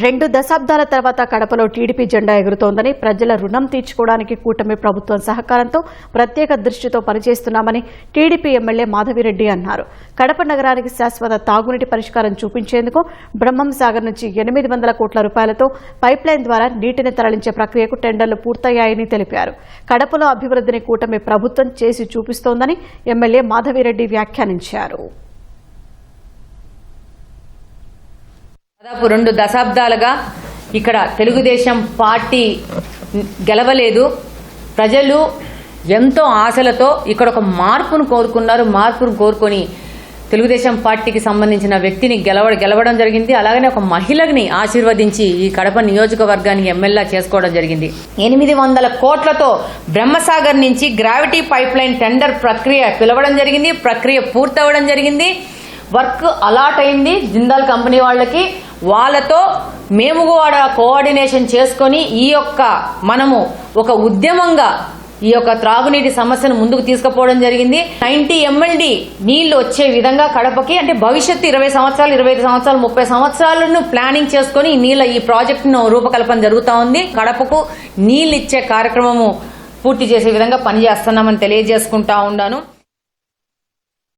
రెండు దశాబ్దాల తర్వాత కడపలో టీడీపీ జెండా ఎగురుతోందని ప్రజల రుణం తీర్చుకోవడానికి కూటమి ప్రభుత్వం సహకారంతో ప్రత్యేక దృష్టితో పనిచేస్తున్నామని టీడీపీ ఎమ్మెల్యే మాధవిరెడ్డి అన్నారు. కడప నగరానికి శాశ్వత తాగునీటి పరిష్కారం చూపించేందుకు బ్రహ్మం సాగర్ నుంచి ఎనిమిది వందల కోట్ల రూపాయలతో పైప్లైన్ ద్వారా నీటిని తరలించే ప్రక్రియకు టెండర్లు పూర్తయ్యాయని తెలిపారు. కడపలో అభివృద్ధిని కూటమి ప్రభుత్వం చేసి చూపిస్తోందని ఎమ్మెల్యే మాధవిరెడ్డి వ్యాఖ్యానించారు. దాదాపు రెండు దశాబ్దాలుగా ఇక్కడ తెలుగుదేశం పార్టీ గెలవలేదు. ప్రజలు ఎంతో ఆశలతో ఇక్కడ ఒక మార్పును కోరుకున్నారు. మార్పును కోరుకొని తెలుగుదేశం పార్టీకి సంబంధించిన వ్యక్తిని గెలవ గెలవడం జరిగింది. అలాగనే ఒక మహిళని ఆశీర్వదించి ఈ కడప నియోజకవర్గానికి ఎమ్మెల్యే చేసుకోవడం జరిగింది. ఎనిమిది వందల కోట్లతో బ్రహ్మసాగర్ నుంచి గ్రావిటీ పైప్ లైన్ టెండర్ ప్రక్రియ పిలవడం జరిగింది. ప్రక్రియ పూర్తవడం జరిగింది. వర్క్ అలాట్ అయింది. జిందాల్ కంపెనీ వాళ్ళకి వాళ్ళతో మేము కూడా కోఆర్డినేషన్ చేసుకొని ఈ యొక్క మనము ఒక ఉద్యమంగా ఈ యొక్క త్రాగునీటి సమస్యను ముందుకు తీసుకుపోవడం జరిగింది. నైన్టీ ఎంఎల్డి నీళ్ళు వచ్చే విధంగా కడపకి అంటే భవిష్యత్తు ఇరవై సంవత్సరాలు ఇరవై ఐదు సంవత్సరాలు ముప్పై సంవత్సరాలను ప్లానింగ్ చేసుకొని ఈ నీళ్ళ ఈ ప్రాజెక్టును రూపకల్పన జరుగుతూ ఉంది. కడపకు నీళ్ళు ఇచ్చే కార్యక్రమము పూర్తి చేసే విధంగా పనిచేస్తున్నామని తెలియజేసుకుంటా ఉన్నాను.